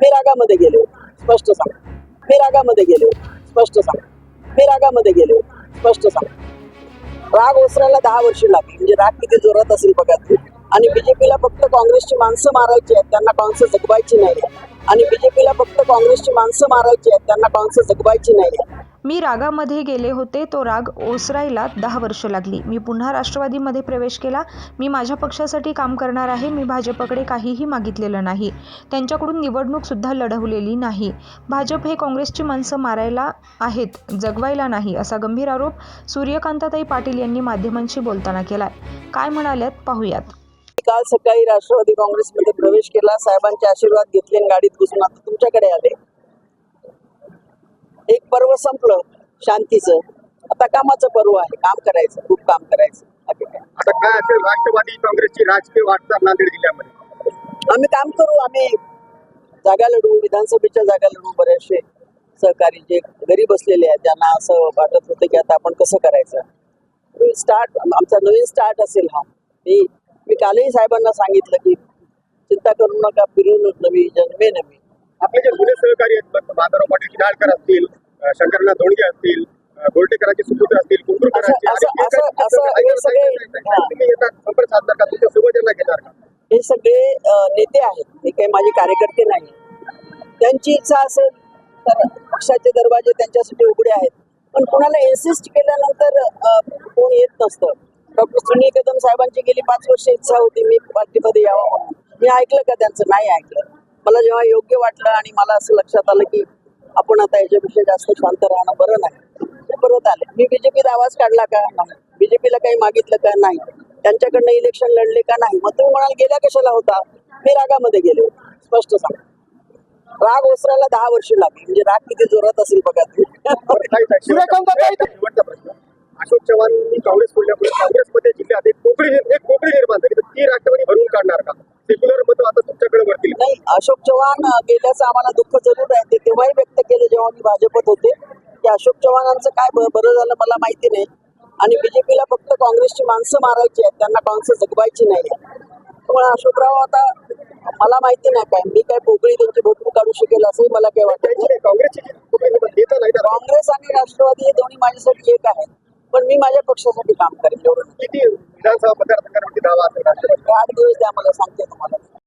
मी रागामध्ये गेले. स्पष्ट सांग. मी रागामध्ये गेले. स्पष्ट सांग. मी रागामध्ये गेले. स्पष्ट सांग. राग ओसरायला दहा वर्ष लागली. म्हणजे राग किती जोरात असेल बघा आणि बीजेपीला फक्त काँग्रेसची माणसं मारायची आहेत त्यांना काँग्रेस जगवायची नाही आणि बीजेपीला फक्त काँग्रेसची माणसं मारायची आहेत त्यांना काँग्रेस जगवायची नाही मी रागामध्ये गेले होते तो राग ओसरायला दहा वर्ष लागली. मी पुन्हा राष्ट्रवादीमध्ये प्रवेश केला. मी माझ्या पक्षासाठी काम करणार आहे. मी भाजपकडे काहीही मागितलेलं नाही. त्यांच्याकडून निवडणूकसुद्धा लढवलेली नाही. भाजप हे काँग्रेसची माणसं मारायला आहेत जगवायला नाही असा गंभीर आरोप सूर्यकांताताई पाटील यांनी माध्यमांशी बोलताना केलाय. काय म्हणाल्यात पाहूयात. काल सकाळी राष्ट्रवादी काँग्रेसमध्ये प्रवेश केला. साहेबांचे आशीर्वाद घेतले गाडीत घुसून आता तुमच्याकडे आले. एक पर्व संपलं शांतीचं. आता कामाचं पर्व आहे काम करायचं खूप काम करायचं. आता काय असेल राष्ट्रवादी काँग्रेसची राजकीय वाटचाल नांदेड जिल्ह्यामध्ये? आम्ही काम करू आम्ही जागा लढू विधानसभेच्या जागा लढू बरेचसे सहकारी जे घरी बसलेले आहेत ज्यांना असं वाटत होतं की आता आपण कसं करायचं. स्टार्ट आमचा नवीन स्टार्ट असेल हा. मी मी कालही साहेबांना सांगितलं की चिंता करू नका फिरून नवी जन्मे नवी. आपले जे जुने सहकारी आहेत माधवराव पाटील किनाळकर असतील शंकरनाथ धोंडगे असतील गोल्टेकरांचे सुपुत्र असतील हे. संपर्क साधणार का? तुमच्या घेणार का? हे सगळे नेते आहेत. हे काही माझे कार्यकर्ते नाही. त्यांची इच्छा असेल तर पक्षाचे दरवाजे त्यांच्यासाठी उघडे आहेत. पण कुणाला इन्सिस्ट केल्यानंतर कोण येत नसतं. डॉक्टर सुनील कदम साहेबांची गेली पाच वर्ष इच्छा होती मी पार्टीमध्ये यावं म्हणून. मी ऐकलं का त्यांचं? नाही ऐकलं. मला जेव्हा योग्य वाटलं आणि मला असं लक्षात आलं की आपण आता याच्यापेक्षा जास्त शांत राहणं बरं नाही मी परत आले. मी बीजेपीत आवाज काढला का? नाही. बीजेपीला काही मागितलं का? नाही. त्यांच्याकडनं इलेक्शन लढले का? नाही. मग तुम्ही म्हणाल गेल्या कशाला होता? मी रागामध्ये गेले होते. स्पष्ट सांग राग ओसरायला दहा वर्ष लागली. म्हणजे राग किती जोरात असेल बघा ते. अशोक चव्हाणांनी काँग्रेस सोडल्यामुळे काँग्रेसमध्ये जिल्ह्यात एक एक कोकणी निर्माण झाली. तर ती राष्ट्रवादी भरून काढणार का? सेक्युलर नाही अशोक चव्हाण गेल्याचं आम्हाला दुःख जरूर आहे. ते तेव्हाही व्यक्त केले जेव्हा मी भाजपत होते. की अशोक चव्हाणांचं काय ब- बरं झालं मला माहिती नाही. आणि बीजेपीला फक्त काँग्रेसची माणसं मारायची आहेत. त्यांना काँग्रेस जगवायची नाही त्यामुळे अशोकराव आता मला माहिती नाही काय. मी काय पोकळी त्यांची भोटून काढू शकेल असंही मला काही वाटत नाही. काँग्रेसची जी काँग्रेस आणि राष्ट्रवादी हे दोन्ही माझ्यासाठी एक आहेत. पण मी माझ्या पक्षासाठी काम करेन. एवढं किती विधानसभा मतदारसंघावरती दावा असेल राष्ट्रवादी? आठ दिवस द्या मला सांगते तुम्हाला.